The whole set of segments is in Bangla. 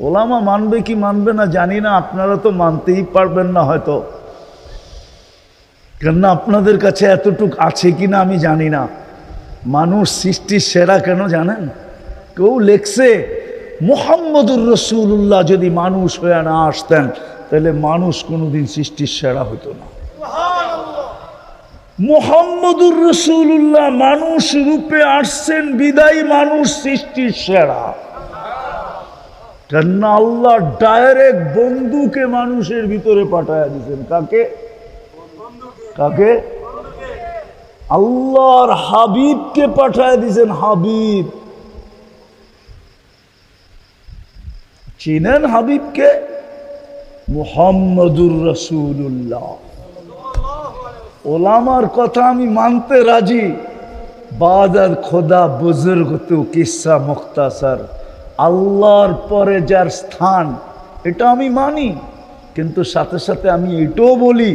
ওলামা মানবে কি মানবে না জানি না আপনারা তো মানতেই পারবেন না হয়তো। কেননা আপনাদের কাছে এতটুক আছে কি না আমি জানি না। মানুষ সৃষ্টির সেরা কেন জানেন? কেউ লেখছে মোহাম্মদুর রসুল্লাহ যদি মানুষ হয়ে না আসতেন তাহলে মানুষ কোনোদিন সৃষ্টির সেরা হতো না। মোহাম্মদুর রসুল্লাহ মানুষ রূপে আসছেন বিদায় মানুষ সৃষ্টির সেরা। কেননা আল্লাহ ডাইরেক্ট বন্ধুকে মানুষের ভিতরে পাঠায় দিয়েছেন। কাকে? কাকে? আল্লাহর হাবিবকে পাঠায় দিয়েছেন হাবিব। চিনেন হাবিবকে? মুহাম্মদুর রসুল্লাহ ওলামার কথা আমি মানতে রাজি। বাদার খোদা বুজুর্গ তু কিসা মুখতাসার। আল্লাহর পরে যার স্থান, এটা আমি মানি। কিন্তু সাথে সাথে আমি এটাও বলি,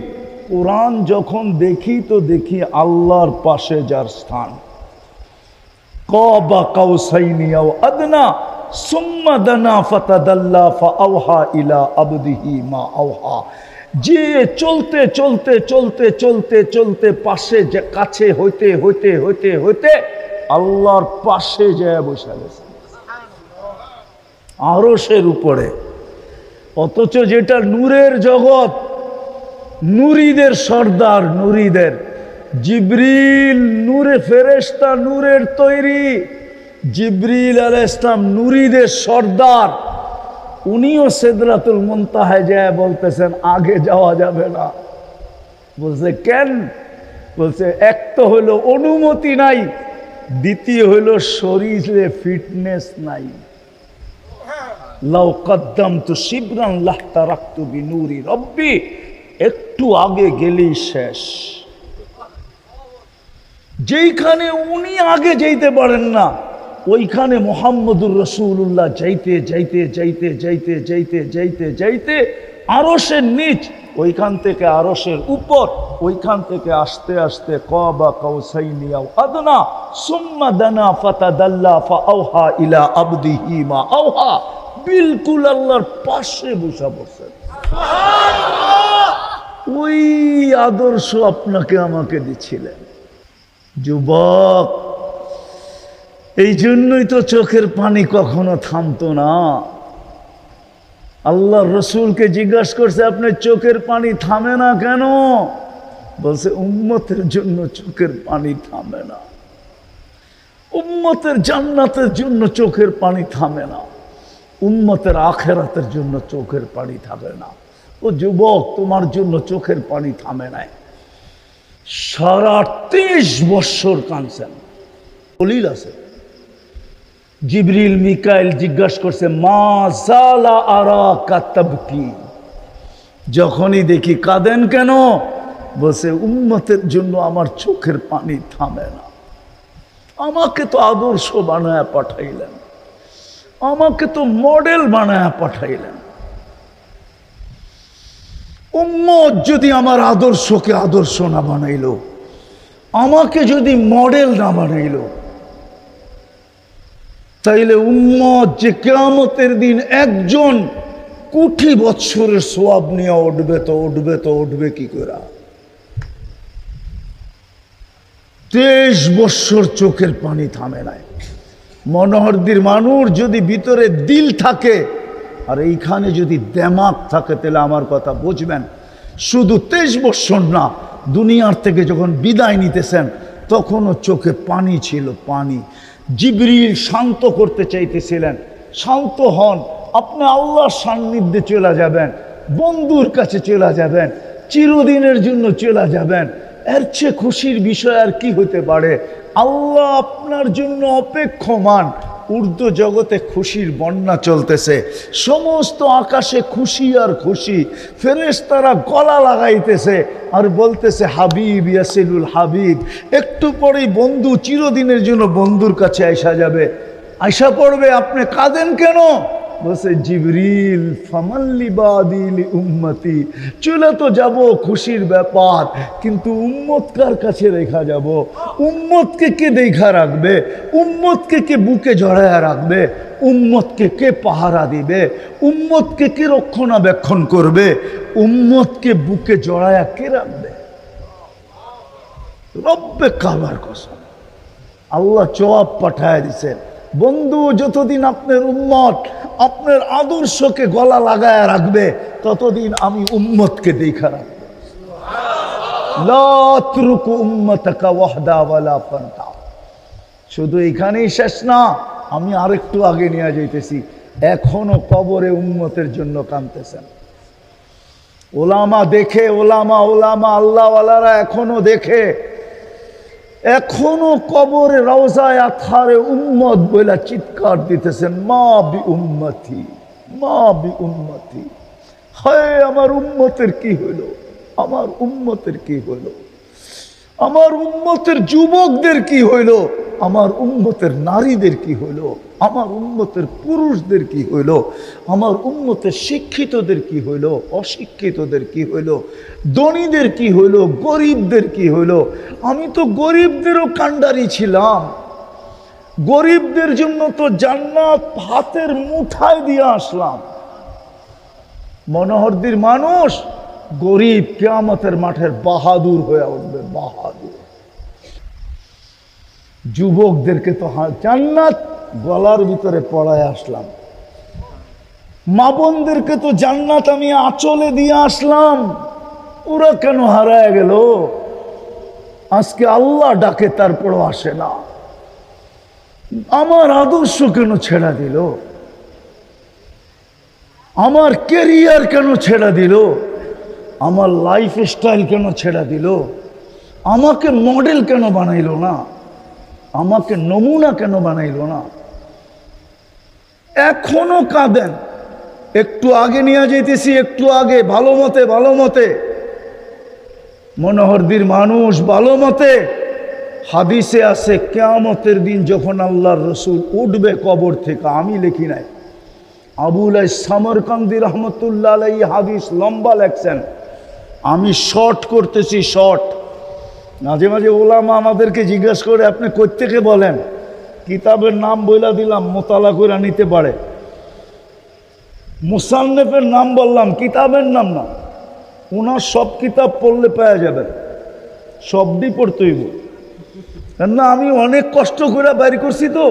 কোরআন যখন দেখি তো দেখি আল্লাহর পাশে যার স্থান। কবা কাউসাইনিয়াও আদনা, সুম্মা দানা ফাতাদাল্লা ফাআওহা ইলা আবদিহি মা আওহা। যে চলতে চলতে চলতে চলতে চলতে পাশে কাছে হইতে হইতে হইতে হইতে আল্লাহর পাশে যায় বসে গেছে। আরসের উপরে। অথচ যেটা নূরের জগৎ, নুরিদের সর্দার, নুরিদের। জিব্রিল নূরে ফেরেস্তা নূরের তৈরি। জিব্রিল আল ইসলাম নুরিদের সর্দার। উনিও সেদরাতুল মুনতাহায় যায় বলতেছেন, আগে যাওয়া যাবে না। বলছে, কেন? বলছে, এক তো হলো অনুমতি নাই, দ্বিতীয় হলো শরীরে ফিটনেস নাই। লাউ কদ্দাম তু শিবরান লাহতা বিনুরি রব্বি, একটু আগে গেলেই শেষ। যেইখানে উনি আগে যেতে পারেন না, ওইখানে মোহাম্মদুর রসুল্লাহ যাইতে যাইতে যাইতে যাইতে যাইতে যাইতে যাইতে আরসের নিচ, ওইখান থেকে আরসের উপর, ওইখান থেকে আস্তে আস্তে কবা কৌসাইনিয়াও আদনা, সুম্মা দানা ফাতাদাল্লা ফাআওহা ইলা আবদিহি মা আওহা। বিলকুল আল্লাহর পাশে বসা বসেন ওই আদর্শ আপনাকে আমাকে দিচ্ছিলেন। যুবক, এই জন্যই তো চোখের পানি কখনো থামতো না। আল্লাহ রসুলকে জিজ্ঞাসা করছে, আপনি চোখের পানি থামে না কেন? বলছে, উম্মতের জন্য চোখের পানি থামে না। উম্মতের জান্নাতের জন্য চোখের পানি থামে না। উম্মতের আখেরাতের জন্য চোখের পানি থামে না। ও যুবক, তোমার জন্য চোখের পানি থামে নাই। সারা তেইশ বৎসর কাঁদছেন। দলিল আছে। জিবরিল, মিকাইল জিজ্ঞাসা করছে, মা সালা আরা কাতাবকি? যখনই দেখি কাঁদেন কেন? বসে উন্মতের জন্য আমার চোখের পানি থামে না। আমাকে তো আদর্শ বানায় পাঠাইলেন। আমাকে তো মডেল বানায় পাঠাইলেন। উম্মত যদি আমার আদর্শকে আদর্শ না বানাইল, আমাকে যদি মডেল না বানাইল, তাইলে উম্মত যে কেয়ামতের দিন একজন কোটি বৎসরের সোয়াব নিয়ে উঠবে তো উঠবে তো উঠবে কি করে তেইশ বৎসর চোখের পানি থামে নাই। মনোহরদির মানুষ যদি ভিতরে দিল থাকে, আর এইখানে যদি দেমাক থাকে, তাহলে আমার কথা বুঝবেন। শুধু তেইশ বৎসর না, দুনিয়ার থেকে যখন বিদায় নিতেছেন, তখনও চোখে পানি ছিল, পানি। জিবরিল শান্ত করতে চাইতেছিলেন। শান্ত হন, আপনি আল্লাহর সান্নিধ্যে চলে যাবেন, বন্ধুর কাছে চলে যাবেন, চিরদিনের জন্য চলে যাবেন। এর চেয়ে খুশির বিষয় আর কি হতে পারে? আল্লাহ আপনার জন্য অপেক্ষমান। উর্দু জগতে খুশির বন্যা চলতেছে। সমস্ত আকাশে খুশি আর খুশি। ফেরেস তারা গলা লাগাইতেছে আর বলতেছে, হাবিব, ইয়াসিলুল হাবিব, একটু পরেই বন্ধু চিরদিনের জন্য বন্ধুর কাছে আইসা যাবে। আইসা পড়বে, আপনি কাঁদেন কেন? বসে জিবরিল, ফামাল্লি বাদিল উম্মতি, চলে তো যাব খুশির ব্যাপার, কিন্তু উম্মত কার কাছে রেখা যাব? উম্মতকে কে দেখা রাখবে? উম্মতকে কে বুকে জড়ায়া রাখবে? উম্মতকে কে পাহারা দিবে? উম্মতকে কে রক্ষণাবেক্ষণ করবে? উম্মতকে বুকে জড়ায়া কে রাখবে? রব্বে কাবার কসম। আল্লাহ জবাব পাঠায় দিছেন বন্ধু, যতদিন আপনার উম্মত আপনার আদর্শকে গলা লাগায় রাখবে, ততদিন আমি উম্মতকে দেখা রাখব। শুধু এখানেই শেষ না, আমি আরেকটু আগে নিয়ে যাইতেছি। এখনও কবরে উম্মতের জন্য কাঁদতেছেন। ওলামা দেখে, ওলামা ওলামা, আল্লাহওয়ালারা এখনও দেখে। এখনও কবরে রওজায় আথারে উম্মত বইলা চিৎকার দিতেছেন, মা বি উম্মতি, মা বি উম্মতি। হায়, আমার উম্মতের কি হইল আমার উম্মতের কি হইল আমার উম্মতের যুবকদের কি হইল আমার উম্মতের নারীদের কি হইল আমার উম্মতের পুরুষদের কি হইল? আমার উম্মতের শিক্ষিতদের কি হইল? অশিক্ষিতদের কি হইল? ধনীদের কি হইল? গরিবদের কি হইল? আমি তো গরিবদেরও কাণ্ডারি ছিলাম। গরিবদের জন্য তো জান্নাত হাতের মুঠায় দিয়ে আসলাম। মনোহরদির মানুষ গরিব কেয়ামতের মাঠের বাহাদুর হয়ে উঠবে, বাহাদুর। যুবকদেরকে তো জান্নাত গলার ভিতরে পড়ায় আসলাম। মা বোনদেরকে তো জান্নাত আমি আঁচলে দিয়ে আসলাম। ওরা কেন হারায় গেল? আজকে আল্লাহ ডাকে, তারপরও আসে না। আমার আদর্শ কেন ছেড়া দিল? আমার কেরিয়ার কেন ছেড়া দিল? আমার লাইফ স্টাইল কেন ছেড়া দিল? আমাকে মডেল কেন বানাইলো না? আমাকে নমুনা কেন বানাইলো না? এখনও কাঁদেন। একটু আগে নিয়ে যেতেছি একটু আগে, ভালো মতে ভালো মতে। মনোহরদির মানুষ ভালো মতে। হাদিসে আছে, কেয়ামতের দিন যখন আল্লাহর রসুল উঠবে কবর থেকে, আমি লিখি নাই। আবুল সামরকান্দি রহমতুল্লাহ আলাই হাদিস লম্বা লেখছেন। আমি শর্ট করতেছি, শর্ট। মাঝে মাঝে ওলামা আমাদেরকে জিজ্ঞেস করে, আপনি থেকে বলেন? কিতাবের নাম বইলা দিলাম, মোতালা করে নিতে পারে। মুসান্নেফের নাম বললাম, কিতাবের নাম না। ওনার সব কিতাব পড়লে পাওয়া যাবে। সবটি পড়তে হইব। না আমি অনেক কষ্ট করে বাইর করছি তো।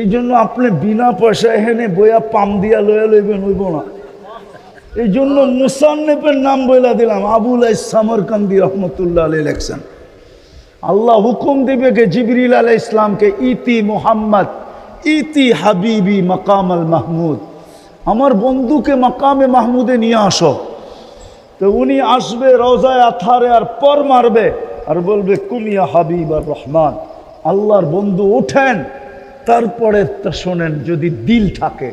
এই জন্য আপনি বিনা পয়সা এখানে বইয়া পাম দিয়া লয়া লইবেন, হইব না। এই জন্য মুসান্নেফের নাম বইলা দিলাম, আবুল সামরকান্দি রহমতুল্লাহ আলী লেখছেন। আল্লাহ হুকুম দিবে কে জিবরিল আলাই ইসলামকে ইতি মোহাম্মদ, ইতি হাবিবি মাকাম আল মাহমুদ, আমার বন্ধুকে মাকামে মাহমুদে নিয়ে আসো। তো উনি আসবে রোজায় আথারে আর পর মারবে, আর বলবে কুমিয়া হাবিব আর রহমান, আল্লাহর বন্ধু ওঠেন তারপরে শোনেন যদি দিল থাকে,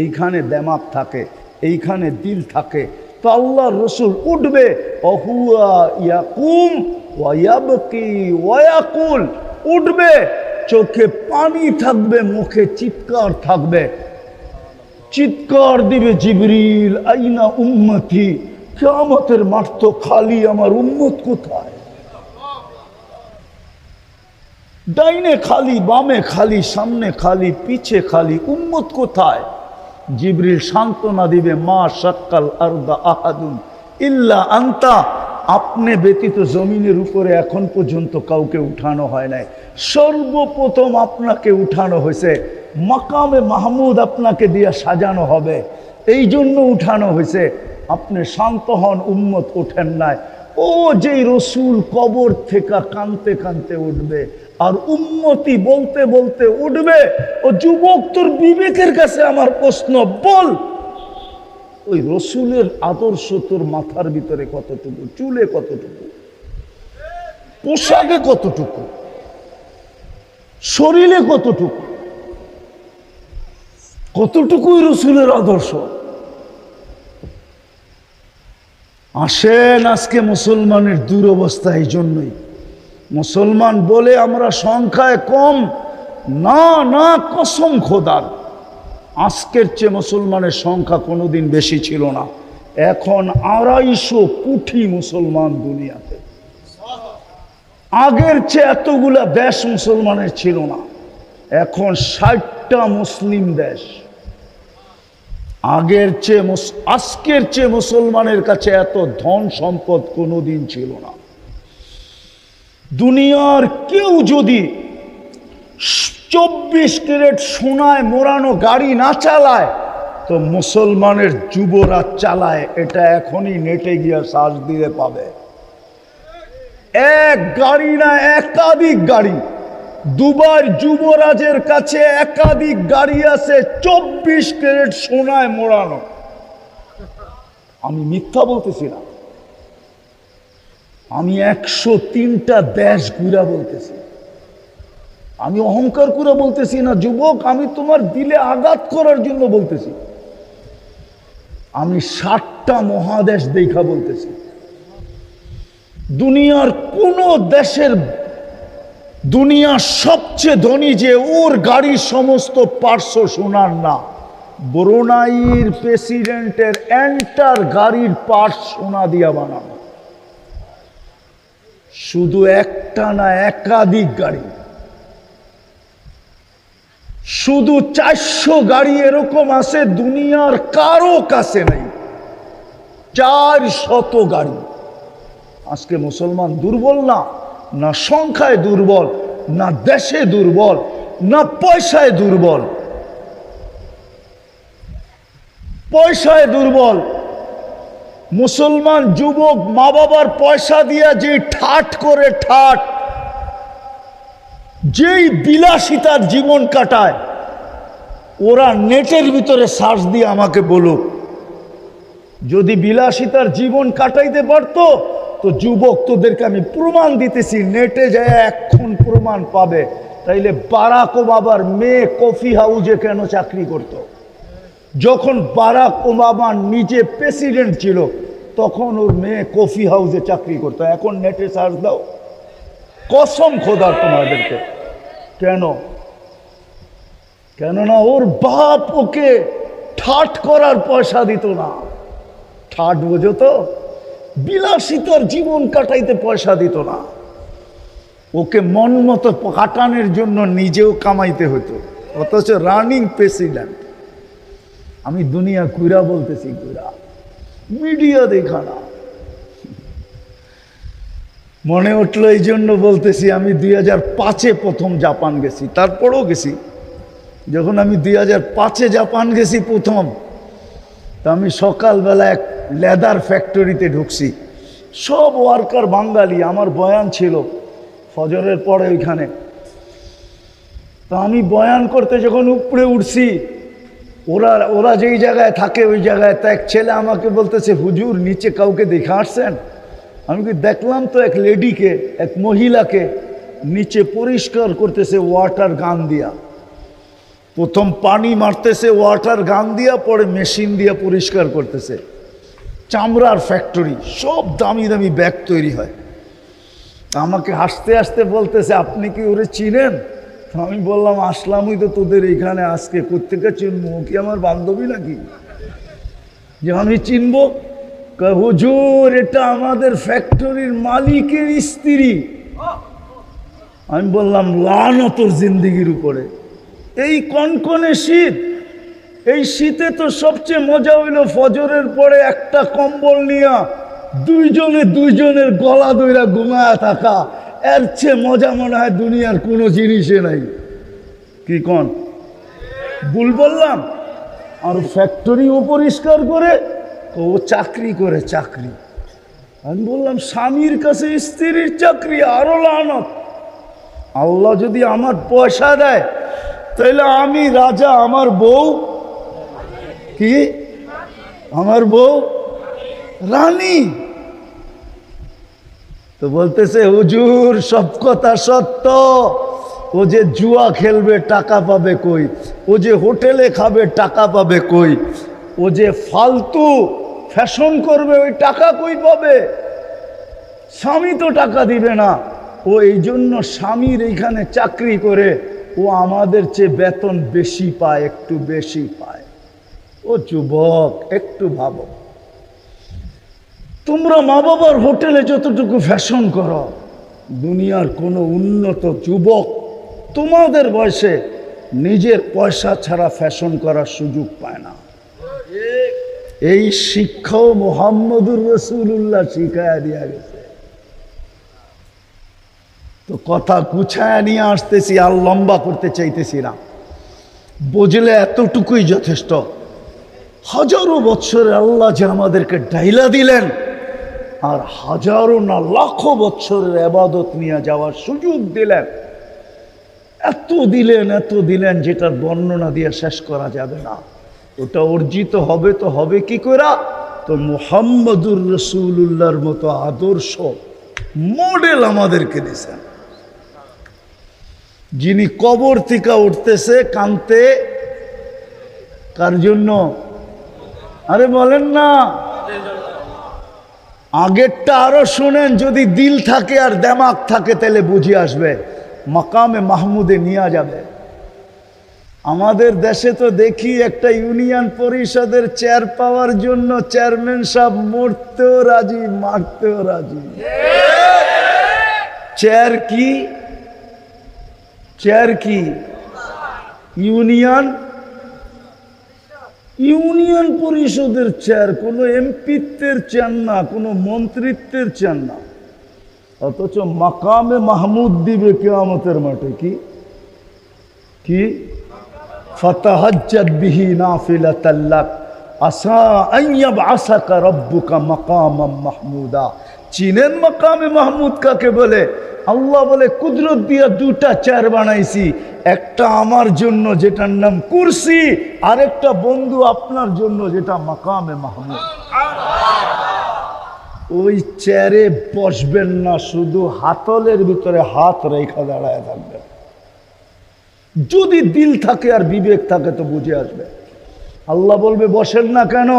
এইখানে দেমাক থাকে, এইখানে দিল থাকে তো আল্লাহর রসুল উঠবে, অহুয়া ইয়াকুম ওয়াবকি ওয়াকুল উঠবে, চোখে পানি থাকবে, মুখে চিৎকার থাকবে। চিৎকার দিবে জিবরিল, আইনা উম্মতি? কেমতের মাঠ তো খালি, আমার উম্মত কোথায়? ডাইনে খালি, বামে খালি, সামনে খালি, পিছে খালি, উম্মত কোথায়? জিবরিল সান্ত্বনা দিবে, মা সাক্কাল আরদা আহাদুন ইল্লা আন্তা। আপনি ব্যতীত জমিনের উপরে এখন পর্যন্ত কাউকে উঠানো হয় নাই। সর্বপ্রথম আপনাকে উঠানো হয়েছে, মাকামে মাহমুদ আপনাকে দিয়ে সাজানো হবে। এই জন্য উঠানো হয়েছে, আপনি শান্ত হন, উম্মত ওঠেন নাই। ও যেই রসুল কবর থেকে কানতে কানতে উঠবে আর উন্মতি বলতে বলতে উঠবে। ও যুবক তোর বিবেকের কাছে আমার প্রশ্ন, বল। ওই রসুলের আদর্শ তোর মাথার ভিতরে কতটুকু? চুলে কতটুকু? পোশাকে কতটুকু? শরীরে কতটুকু? কতটুকুই রসুলের আদর্শ? আসেন আজকে মুসলমানের দুরবস্থা এই জন্যই। মুসলমান বলে আমরা সংখ্যায় কম, না না, কসম খোদার। আজকের চেয়ে মুসলমানের সংখ্যা কোনোদিন বেশি ছিল না। এখন আড়াইশো কোটি মুসলমান দুনিয়াতে। আগের চেয়ে এতগুলা দেশ মুসলমানের ছিল না। এখন ষাটটা মুসলিম দেশ। আগের চেয়ে আজকের চেয়ে মুসলমানের কাছে এত ধন সম্পদ কোনোদিন ছিল না। দুনিয়ার কেউ যদি চব্বিশ ক্যারেট সোনায় মোড়ানো গাড়ি না চালায়, তো মুসলমানের যুবরা চালায়, এটা এখনই নেটে গিয়ে সার্চ দিয়ে পাবে। এক গাড়ি না একাধিক গাড়ি। দুবার যুবরাজের কাছে একাধিক গাড়ি আছে চব্বিশ ক্যারেট সোনায় মোড়ানো। আমি মিথ্যা বলতেছি না। আমি একশো তিনটা দেশ ঘুরা বলতেছি। আমি অহংকার করে বলতেছি না, যুবক, আমি তোমার দিলে আঘাত করার জন্য বলতেছি। আমি ষাটটা মহাদেশ দেখা বলতেছি। দুনিয়ার কোন দেশের, দুনিয়ার সবচেয়ে ধনী যে ওর গাড়ির সমস্ত পার্শ্ব শোনার না, ব্রোনাইর প্রেসিডেন্টের এন্টার গাড়ির পার্স সোনা দিয়া বানানো। শুধু একটা না একাধিক গাড়ি। শুধু চারশো গাড়ি এরকম আছে, দুনিয়ার কারও কাছে নেই। চার শত গাড়ি। আজকে মুসলমান দুর্বল না? না সংখ্যায় দুর্বল, না দেশে দুর্বল, না পয়সায় দুর্বল। পয়সায় দুর্বল মুসলমান যুবক মা বাবার পয়সা দিয়া যে ঠাট করে ঠাট, যেই বিলাসিতার জীবন কাটায়, ওরা নেটের ভিতরে সার্চ দিয়ে আমাকে বলুক, যদি বিলাসিতার জীবন কাটাইতে পারতো, তো যুবক তোদেরকে আমি প্রমাণ দিতেছি, নেটে যায় এখন প্রমাণ পাবে তাইলে বারাক বাবার মেয়ে কফি হাউজে কেন চাকরি করত। যখন বারাক ওবামা নিজে প্রেসিডেন্ট ছিল, তখন ওর মেয়ে কফি হাউসে চাকরি করতো। এখন নেটে সার্চ দাও। কসম খোদার তোমাদেরকে। কেন? কেননা ওর বাপ ওকে ঠাট করার পয়সা দিত না। ঠাট বোঝো তো? বিলাসিতার জীবন কাটাইতে পয়সা দিত না। ওকে মন মতো কাটানোর জন্য নিজেও কামাইতে হতো। অথচ রানিং প্রেসিডেন্ট আমি দুনিয়া কুইরা বলতেছি, কুইরা। মিডিয়া দেখা না। মনে উঠল এই জন্য বলতেছি, আমি দুই হাজার পাঁচে প্রথম জাপান গেছি, তারপরেও গেছি। যখন আমি দুই হাজার পাঁচে জাপান গেছি প্রথম, তা আমি সকালবেলা এক লেদার ফ্যাক্টরিতে ঢুকছি। সব ওয়ার্কার বাঙালি, আমার বয়ান ছিল ফজরের পরে ওইখানে। তা আমি বয়ান করতে যখন উপরে উঠছি ওরা ওরা যেই জায়গায় থাকে, ওই জায়গায় তা এক ছেলে আমাকে বলতেছে, হুজুর, নিচে কাউকে দেখে আসছেন? আমি কি দেখলাম তো এক লেডিকে, এক মহিলাকে নিচে পরিষ্কার করতেছে ওয়াটার গান দিয়া। প্রথম পানি মারতেছে ওয়াটার গান দিয়া, পরে মেশিন দিয়া পরিষ্কার করতেছে। চামড়ার ফ্যাক্টরি, সব দামি দামি ব্যাগ তৈরি হয়। আমাকে হাসতে হাসতে বলতেছে, আপনি কি ওরে চিনেন? আমি বললাম, আসলামই তো তোদের এইখানে আজকে। কোথেকে চিনবো? কি আমার বান্ধবী নাকি? যে আমি চিনব? হুজুর, এটা আমাদের ফ্যাক্টরির মালিকের স্ত্রী। আমি বললাম লানো তোর জিন্দিগির উপরে। এই কনকনে শীত, এই শীতে তো সবচেয়ে মজা হইল ফজরের পরে একটা কম্বল নিয়া দুইজনে দুইজনের গলা দইরা ঘুমায়া থাকা। এর চেয়ে মজা মনে হয় দুনিয়ার কোনো জিনিসে নাই। কি কন? ভুল বললাম? আর ফ্যাক্টরিও পরিষ্কার করে, ও চাকরি করে চাকরি। আমি বললাম, স্বামীর কাছে স্ত্রীর চাকরি আরও লানত। আল্লাহ যদি আমার পয়সা দেয় তাহলে আমি রাজা, আমার বউ, কি? আমার বউ? রানী। তো বলতেছে, হুজুর, সব কথা সত্য। ও যে জুয়া খেলবে, টাকা পাবে কই? ও যে হোটেলে খাবে, টাকা পাবে কই? ও যে ফালতু ফ্যাশন করবে, ওই টাকা কই পাবে? স্বামী তো টাকা দিবে না। ও এই জন্য স্বামীর এইখানে চাকরি করে, ও আমাদের চেয়ে বেতন বেশি পায়, একটু বেশি পায়। ও যুবক, একটু ভাবো। তোমরা মা বাবার হোটেলে যতটুকু ফ্যাশন করো, দুনিয়ার কোনো উন্নত যুবক তোমাদের বয়সে নিজের পয়সা ছাড়া ফ্যাশন করার সুযোগ পায় না। এই শিক্ষাও মোহাম্মদুর রসুল্লাহ শিখায় দিয়া গেছে। তো কথা গুছায় নিয়ে আসতেছি, আর লম্বা করতে চাইতেছি না। বুঝলে এতটুকুই যথেষ্ট। হাজারো বছরে আল্লাহ যে আমাদেরকে ডাইলা দিলেন আর হাজারো না লাখো বছরের আবাদত নিয়ে যাওয়ার সুযোগ দিলেন। এত দিলেন এত দিলেন, যেটার বর্ণনা দিয়ে শেষ করা যাবে না। ওটা অর্জিত হবে তো হবে কি করা তো মুহাম্মদুর রসুল্লাহর মতো আদর্শ মডেল আমাদেরকে দিছেন। যিনি কবর থেকে উঠতেছে কানতে, কার জন্য? আরে বলেন না। আগেরটা আরও শোনেন, যদি দিল থাকে আর দেমাক থাকে, তাহলে বুঝে আসবে, মাকামে মাহমুদে নিয়ে যাবে। আমাদের দেশে তো দেখি একটা ইউনিয়ন পরিষদের চেয়ার পাওয়ার জন্য চেয়ারম্যান সাহেব মরতেও রাজি, মারতেও রাজি। চেয়ার কি? চেয়ার কি? ইউনিয়ন ইউনিয়ন পরিষদের চেয়ার কোনো এমপিত্বের চান না, কোনো মন্ত্রিত্বের চান না। অথচ মাকামে মাহমুদ দিবে কেয়ামতের মাঠে কি? কি? ফতাহাজ্জাত বিহি নাফিলাতাল্লাক আসা আসাকা রব্বুকা মাকামাম মাহমুদা। চীনের মাকামে মাহমুদ কাকে বলে? আল্লাহ বলে, কুদরত দিয়া দুটা চেয়ার বানাইছি। একটা আমার জন্য যেটার নাম কুরসি, আরেকটা বন্ধু আপনার জন্য যেটা মাকামে মাহমুদ। ওই চেয়ারে বসবেন না, শুধু হাতলের ভিতরে হাত রেখা দাঁড়ায় থাকবেন। যদি দিল থাকে আর বিবেক থাকে তো বুঝে আসবে। আল্লাহ বলবে, বসেন না কেন?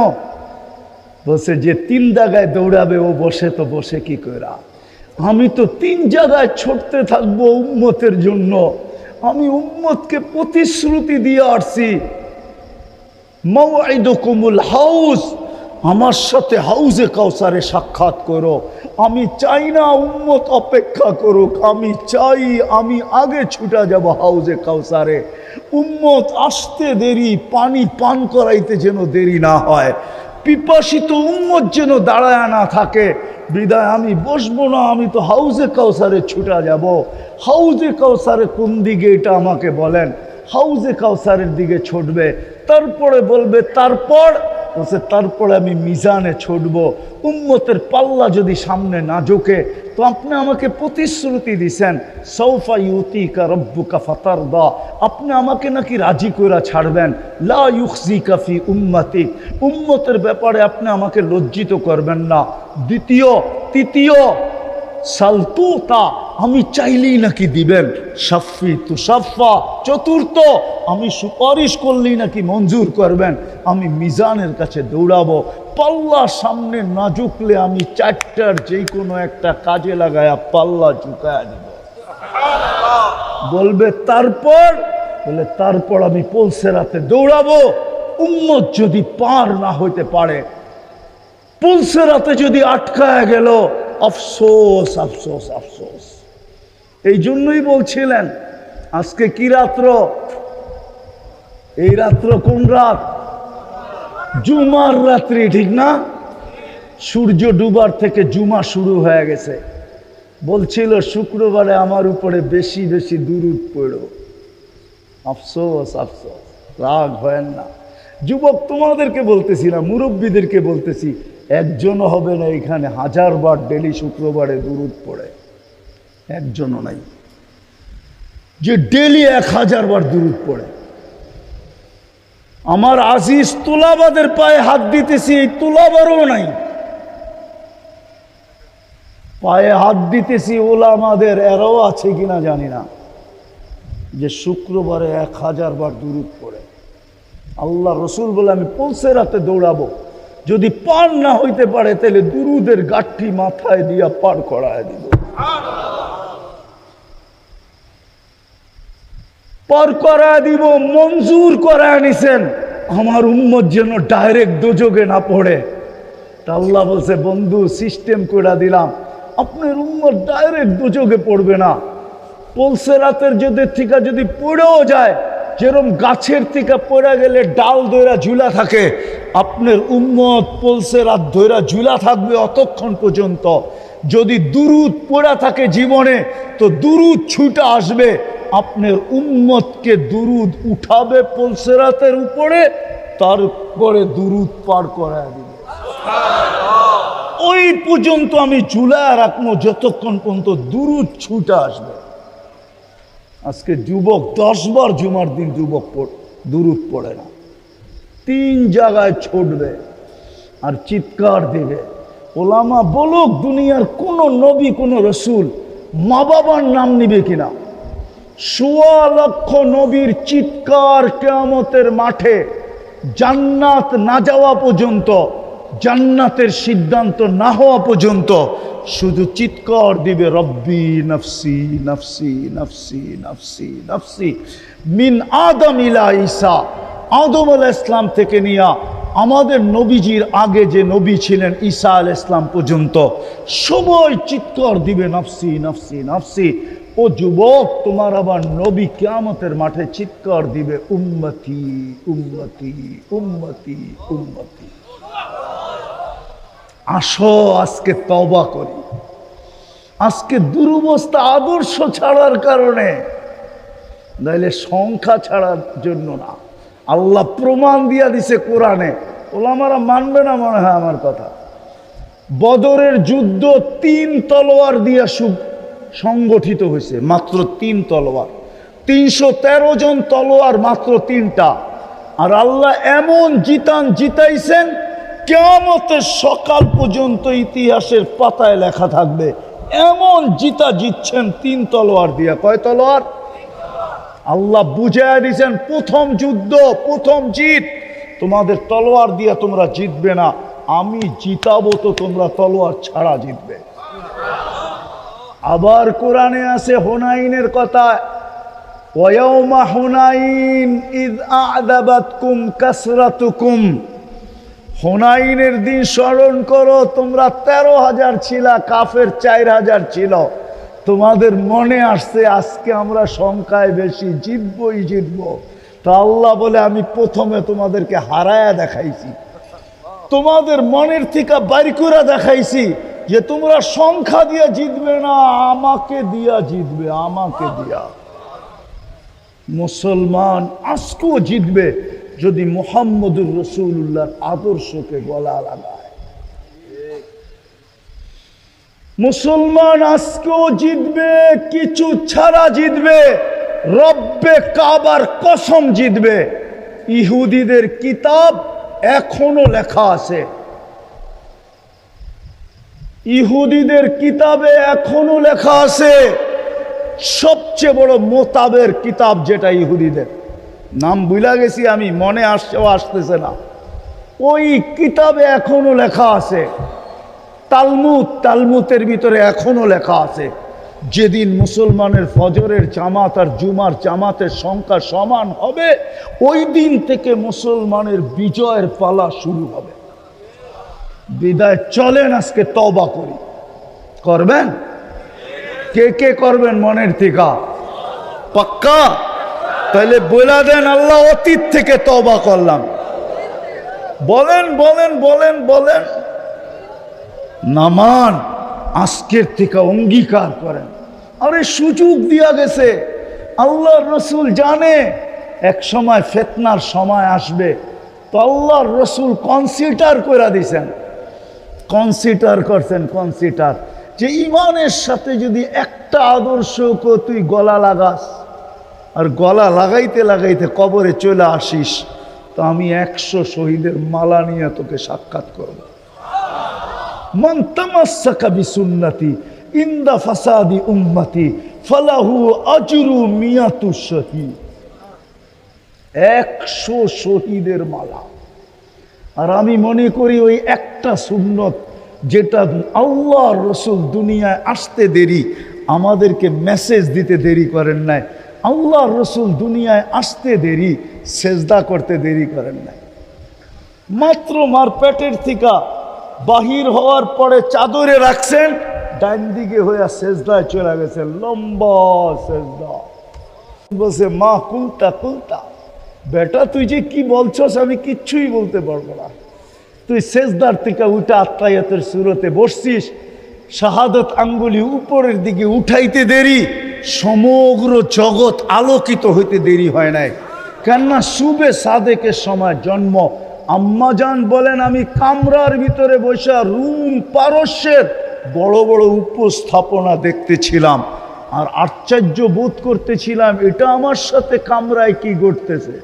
বসে যে তিন জায়গায় দৌড়াবে, ও বসে তো বসে কি করা? আমি তো তিন জায়গায় ছুটতে থাকব উম্মতের জন্য। আমি উম্মতকে প্রতিশ্রুতি দিয়ে আসছি। মৌআইদুকুমুল হাউস, আমার সাথে হাউজে কাউসারে সাক্ষাৎ করো। আমি চাই না উম্মত অপেক্ষা করুক, আমি চাই আমি আগে ছুটা যাব হাউজে কাউসারে। উম্মত আসতে দেরি, পানি পান করাইতে যেন দেরি না হয়। পিপাসিত উম্মত যেন দাঁড়ায় না থাকে। বিদায়, আমি বসবো না, আমি তো হাউজে কাউসারে ছুটা যাব। হাউজে কাউসারে কোন দিকে এটা আমাকে বলেন? হাউজে কাউসারের দিকে ছুটবে। তারপরে বলবে, তারপর বলছে, তারপরে আমি মিজানে ছুটব। উম্মতের পাল্লা যদি সামনে না ঝোঁকে, তো আপনি আমাকে প্রতিশ্রুতি দিছেন সৌফা ইউতি কা রব্বুকা ফাতার দা আপনি আমাকে নাকি রাজি করে ছাড়বেন। লা ইউখজি কাফি উম্মতি উম্মতের ব্যাপারে আপনি আমাকে লজ্জিত করবেন না। দ্বিতীয়, তৃতীয় সালতুতা, আমি চাইলেই নাকি দিবেন। সাফি তুসাফা চতুর্থ, আমি সুপারিশ করলেই নাকি মঞ্জুর করবেন। আমি মিজানের কাছে দৌড়াবো। পাল্লা সামনে না ঝুঁকলে আমি চারটার যে কোনো একটা কাজে লাগায়া পাল্লা ঝুঁকায়া দেব। বলবে, তারপর? বলে, তারপর আমি পলসেরাতে দৌড়াবো। উম্মত যদি পার না হইতে পারে, পুলসেরাতে যদি আটকায় গেল আফসোস আফসোস আফসোস। এই জন্যই বলছিলেন, আজকে কি রাত্র? এই রাত্র কোন রাত? জুমার রাত্রি, ঠিক না? সূর্য ডুবার থেকে জুমা শুরু হয়ে গেছে। বলছিল, শুক্রবারে আমার উপরে বেশি বেশি দূরত পড়ো। আফসোস আফসোস। রাগ হয় না। যুবক তোমাদেরকে বলতেছি না, মুরব্বীদেরকে বলতেছি একজনও হবে না এখানে হাজার বার ডেলি শুক্রবারে দূরত পড়ে। একজনও নাই। যে ডেলি এক হাজার বার দূরত পড়ে। আমার আজিজ তুলাবাদের পায়ে হাত দিতেছি, এই তুলাবারও নাই। পায়ে হাত দিতেছি ওলামাদের, এরাও আছে কিনা জানি না। যে শুক্রবারে এক হাজার বার দূরত পড়ে। আল্লাহ রসুল বলে, আমি পৌঁছে রাতে দৌড়াবো। যদি পার না হইতে পারে, তাহলে দুরুদের গাঠি মাথায় দিয়া পার করায় দিব। পর করা দিব, মঞ্জুর করা নিছেন। আমার উম্মত যেন ডাইরেক্ট দোজগে না পড়ে। আল্লাহ বলছে, বন্ধু সিস্টেম করে দিলাম। আপনার উম্মত ডাইরেক্ট দোজগে পড়বে না। পলসে রাতের যদি থেকে যদি পড়েও যায়, যেরম গাছের থেকে পড়ে গেলে ডাল দইরা ঝুলা থাকে আপনার উম্মত পলসে রাত ধৈরা ঝুলা থাকবে অতক্ষণ পর্যন্ত। যদি দুরুদ পড়া থাকে জীবনে তো দুরুদ ছুটে আসবে। আপনার উম্মতকে দুরুদ উঠাবে পলসে রাতের উপরে তারপরে দুরুদ পার করায় দিবে। ওই পর্যন্ত আমি ঝুলায় রাখব যতক্ষণ পর্যন্ত দুরুদ ছুটে আসবে। আজকে যুবক দশবার জুমার দিন যুবক পড়- দুরুদ পড়ে না। তিন জায়গায় ছুটবে আর চিৎকার দেবে। ওলামা বলুক দুনিয়ার কোন নবী, কোন রসুল মা বাবার নাম নিবে কিনা। সোয়া লক্ষ নবীর চিৎকার কেয়ামতের মাঠে জান্নাত না যাওয়া পর্যন্ত, জান্নাতের সিদ্ধান্ত না হওয়া পর্যন্ত শুধু চিৎকার দিবে, রব্বি নফসি নফসি নফসি নফসি নফসি, মিন আদম ইলা ঈসা আদম আল ইসলাম থেকে নিয়া আমাদের নবীজির আগে যে নবী ছিলেন ঈসা আল ইসলাম পর্যন্ত সবাই চিৎকার দিবে, নফসি নফসি নফসি, ও যুবক, তোমার আবার নবী কিয়ামতের মাঠে চিৎকার দিবে, উম্মতি উম্মতি উম্মতি উম্মতি। আসো, আজকে তবা করি। আজকে দুরবস্থা আদর্শ ছাড়ার কারণে, নাইলে সংখ্যা ছাড়ার জন্য না। আল্লাহ প্রমাণ দিয়া দিছে কোরআনে। ওলামারা মানবে না মনে হয় আমার কথা। বদরের যুদ্ধ তিন তলোয়ার দিয়া সু- সংগঠিত হয়েছে, মাত্র তিন তলোয়ার। তিনশো তেরো জন তলোয়ার মাত্র তিনটা। আর আল্লাহ এমন জিতান জিতাইছেন কেমতের সকাল পর্যন্ত ইতিহাসের পাতায় লেখা থাকবে, এমন জিতা জিতছেন তিন তলোয়ার দিয়া। কয় তলোয়ার? আল্লাহ বুঝাইয়া দিয়েছেন, প্রথম যুদ্ধ, প্রথম জিত। তোমাদের তলোয়ার দিয়ে তোমরা জিতবে না। আমি জিতাবো তো তোমরা তলোয়ার ছাড়া জিতবে। আবার কোরআনে আছে হোনাইনের কথা ওয়াউমা হুনাইন ইদ আদাবাতকুম কাসরাতুকুম। হোনাইনের দিন স্মরণ করো, তোমরা তেরো হাজার ছিলা, কাফের চার হাজার ছিল। তোমাদের মনে আসছে আজকে আমরা সংখ্যায় বেশি জিতবই জিতব। তো আল্লাহ বলে, আমি প্রথমে তোমাদেরকে হারায়া দেখাইছি। তোমাদের মনের থেকে বাড়ি করে দেখাইছি যে তোমরা সংখ্যা দিয়া জিতবে না, আমাকে দিয়া জিতবে, আমাকে দিয়া। মুসলমান আজকেও জিতবে যদি মোহাম্মদুর রসুল্লাহর আদর্শকে গলা লাগায়। মুসলমান আজকেও জিতবে, কিছু ছাড়া জিতবে। রব্বে কাবার কসম জিতবে। ইহুদিদের কিতাব এখনও লেখা আছে। ইহুদিদের কিতাবে এখনও লেখা আছে, সবচেয়ে বড় মোতাবের কিতাব যেটা ইহুদিদের। নাম বুঝলা গেছি আমি, মনে আসছেও আসতেছে না। ওই কিতাবে এখনও লেখা আছে। তালমুদ তালমুতের ভিতরে এখনও লেখা আছে, যেদিন মুসলমানের ফজরের জামাত আর জুমার জামাতের সংখ্যা সমান হবে, ওই দিন থেকে মুসলমানের বিজয়ের পালা শুরু হবে। বিদায়, চলেন আজকে তবা করি। করবেন? কে কে করবেন মনের থেকে পাক্কা? তাহলে বলে দেন, আল্লাহ অতীত থেকে তবা করলাম। বলেন বলেন বলেন বলেন। নামান আজকের থেকে অঙ্গীকার করেন। আরে সুযোগ দিয়া গেছে। আল্লাহ রসুল জানে, এক সময় ফেতনার সময় আসবে। তো আল্লাহর রসুল কনসিডার করে দিছেন। কনসিডার করছেন কনসিডার যে ইমানের সাথে যদি একটা আদর্শকে তুই গলা লাগাস, আর গলা লাগাইতে লাগাইতে কবরে চলে আসিস, তো আমি একশো শহীদের মালা নিয়ে তোকে সাক্ষাৎ করব। মান তামাসসাকা বিসুন্নতি, ইন্দা ফাসাদি উম্মতি, ফালাহু আজরু মিয়াতু শহীদ একশো শহীদের মালা। আর আমি মনে করি ওই একটা সুন্নত যেটা আল্লাহ রসুল দুনিয়ায় আসতে দেরি, আমাদেরকে মেসেজ দিতে দেরি করেন নাই। আল্লাহ রসুল দুনিয়ায় আসতে দেরি, সেজদা করতে দেরি করেন নাই। মাত্র মার পেটের থিকা বাহির হওয়ার পরে চাদরে রাখছেন ডাইন দিকে হইয়া সেজদায় চলে গেছে, লম্বা সেজদা। বলছে, মা কুলতা কুলতা বেটা, তুই যে কি বলছস আমি কিচ্ছুই বলতে পারব না। তুই সেজদার থেকে উঠে আত্মায়াতের সুরতে বসছিস। শাহাদত আঙ্গুলি উপরের দিকে উঠাইতে দেরি। সমগ্র জগৎ আলোকিত হইতে দেরি হয় নাই। কেননা শুভে সাদেকের সময় জন্ম আম্মাজান বলেন, আমি কামরার ভিতরে বসা রুম পারস্যের বড় বড় উপস্থাপনা দেখতেছিলাম আর আশ্চর্য বোধ করতেছিলাম, এটা আমার সাথে কামরায় কি ঘটতেছে?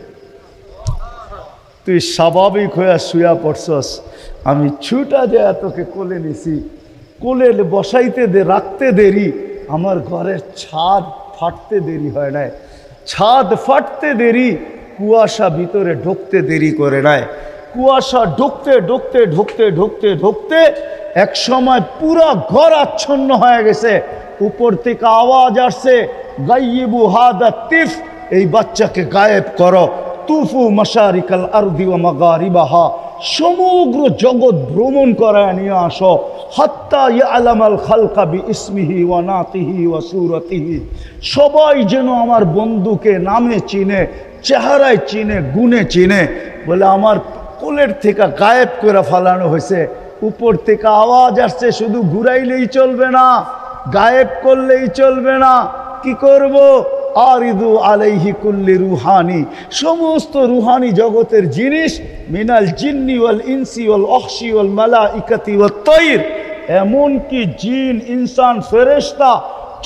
তুই স্বাভাবিক হয়ে শুয়া পড়ছস, আমি ছুটা যে তোকে কোলে নিছি, কোলে বসাইতে দে, রাখতে দেরি, আমার ঘরের ছাদ ফাটতে দেরি হয় নাই। ছাদ ফাটতে দেরি কুয়াশা ভিতরে ঢুকতে দেরি করে নাই। কুয়াশা ঢুকতে ঢুকতে ঢুকতে ঢুকতে ঢুকতে এক সময় পুরা ঘর আচ্ছন্ন হয়ে গেছে। উপর থেকে আওয়াজ আসছে গাইবু হাদা তিফ, এই বাচ্চাকে গায়েব করো। তুফু মশারিকাল আরদি ও মাগারিবাহা, সমগ্র জগৎ ভ্রমণ করায় নিয়ে আসো। হত্তা আলামাল খালকা বি ইসমিহি ওয়া নাতিহি ওয়া সুরতিহি। সবাই যেন আমার বন্ধুকে নামে চিনে চেহারায় চিনে, গুণে চিনে, বলে আমার কোলের থেকে গায়েব করে ফালানো হয়েছে। উপর থেকে আওয়াজ আসছে, শুধু ঘুরাইলেই চলবে না, গায়েব করলেই চলবে না। কি করব? আরিদু আলাইহি কুল্লি রুহানি। সমস্ত রুহানি জগতের জিনিস, মিনাল জিন্নি ওয়াল ইনসি ওয়াল অহসি ওয়াল মালা ইকাতি ওয়াল তৈর এমনকি জিন, ইনসান, ফেরেশতা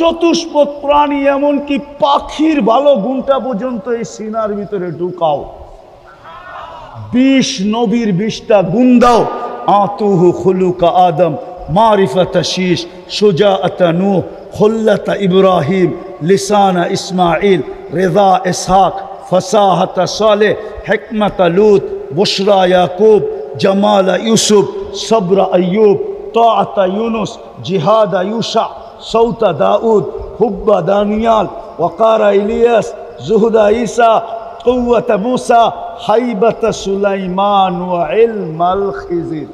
চতুষ্পদ প্রাণী এমনকি পাখির ভালো গুণটা পর্যন্ত এই সিনার ভিতরে ঢুকাও। বিশ নবীর বিষটা গুণ দাও। আতুহু খুলুকা আদম, মারিফাতা শীষ সোজা আতা নু হল্লাতা ইব্রাহিম, লিসানা ইসমাইল রেজা এসাক ফসাহাতা সালে হেকমাতা লুত বসরা ইয়াকুব, জামালা ইউসুফ, সবরা আয়ুব তাআতা ইউনুস, জিহাদা ইউসা। صوت داود حب دانيال وقار إلياس زهد عيسى قوة موسى حيبة سليمان وعلم الخزر